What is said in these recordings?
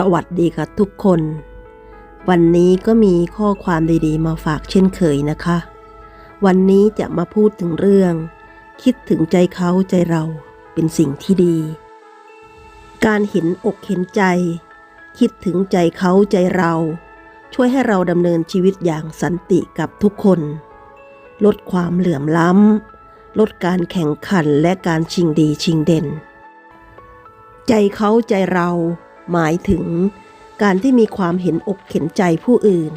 สวัสดีค่ะทุกคน วันนี้ก็มีข้อความดีๆ มาฝากเช่นเคยนะคะ วันนี้จะมาพูดถึงเรื่อง คิดถึงใจเขาใจเราเป็นสิ่งที่ดี การเห็นอกเห็นใจ คิดถึงใจเขาใจเรา ช่วยให้เราดำเนินชีวิตอย่างสันติกับทุกคน ลดความเหลื่อมล้ำ ลดการแข่งขันและการชิงดีชิงเด่น ใจเขาใจเรา หมายถึงการที่มีความเห็นอกเห็นใจผู้อื่น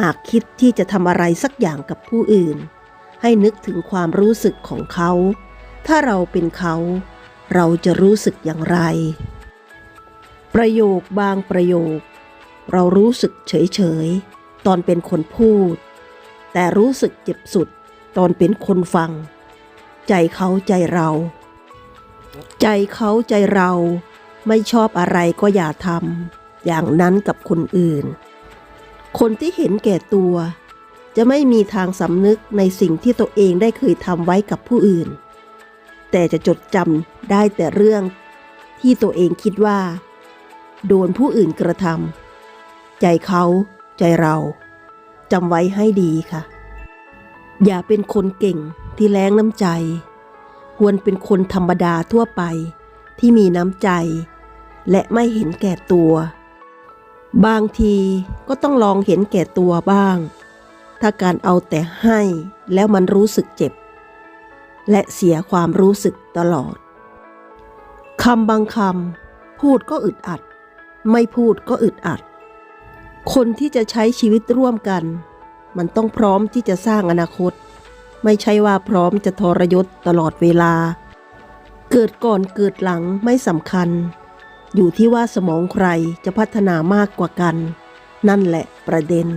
หากคิดที่จะทำอะไรสักอย่างกับผู้อื่น ให้นึกถึงความรู้สึกของเขา ถ้าเราเป็นเขา เราจะรู้สึกอย่างไร ประโยคบางประโยค เรารู้สึกเฉยๆตอนเป็นคนพูด แต่รู้สึกเจ็บสุดตอนเป็นคนฟัง ใจเขาใจเรา ใจเขาใจเรา ไม่ชอบอะไรก็อย่าทำอย่างนั้นกับคนอื่น คนที่เห็นแก่ตัว จะไม่มีทางสำนึกในสิ่งที่ตัวเองได้เคยทำไว้กับผู้อื่น แต่จะจดจำได้แต่เรื่องที่ตัวเองคิดว่า โดนผู้อื่นกระทำใจเขาใจเราจำไว้ให้ดีค่ะ อย่าเป็นคนเก่งที่แรงน้ำใจ ควรเป็นคนธรรมดาทั่วไปที่มีน้ำใจ และไม่เห็นแก่ตัว บางทีก็ต้องลองเห็นแก่ตัวบ้าง ถ้าการเอาแต่ให้แล้วมันรู้สึกเจ็บ และเสียความรู้สึกตลอดคำบางคำพูดก็อึดอัด ไม่พูดก็อึดอัด คนที่จะใช้ชีวิตร่วมกัน มันต้องพร้อมที่จะสร้างอนาคต ไม่ใช่ว่าพร้อมจะทรยศตลอดเวลา เกิดก่อนเกิดหลังไม่สำคัญ อยู่ที่ว่าสมองใครจะพัฒนามากกว่ากัน นั่นแหละประเด็น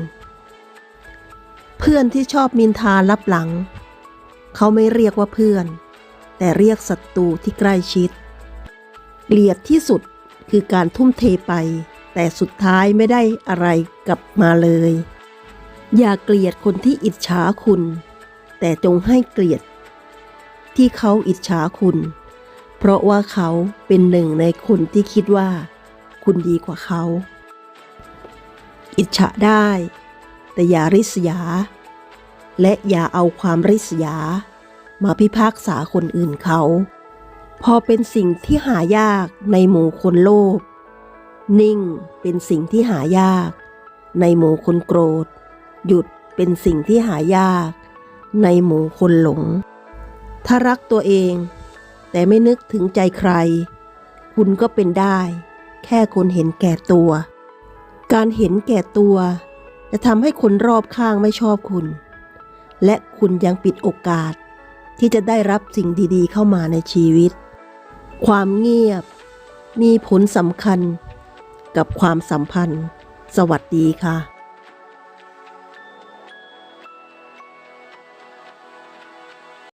เพื่อนที่ชอบมินทาลับหลัง เขาไม่เรียกว่าเพื่อน แต่เรียกศัตรูที่ใกล้ชิดเกลียดที่สุดคือการทุ่มเทไป แต่สุดท้ายไม่ได้อะไรกลับมาเลย อย่าเกลียดคนที่อิจฉาคุณ แต่จงให้เกลียด ที่เขาอิจฉาคุณ เพราะว่าเขาเป็นหนึ่งในคนที่คิดว่า คุณดีกว่าเขา อิจฉาได้ แต่อย่าริษยา และอย่าเอาความริษยา มาพิพากษาคนอื่นเขา พอเป็นสิ่งที่หายากในหมู่คนโลภนิ่งเป็นสิ่งที่หายาก ในหมู่คนโกรธ หยุดเป็นสิ่งที่หายาก ในหมู่คนหลง ถ้ารักตัวเอง แต่ไม่นึกถึงใจใคร คุณก็เป็นได้ แค่คนเห็นแก่ตัว การเห็นแก่ตัว จะทำให้คนรอบข้างไม่ชอบคุณ และคุณยังปิดโอกาส ที่จะได้รับสิ่งดีๆ เข้ามาในชีวิต ความเงียบ มีผลสำคัญ กับความสัมพันธ์ สวัสดีค่ะ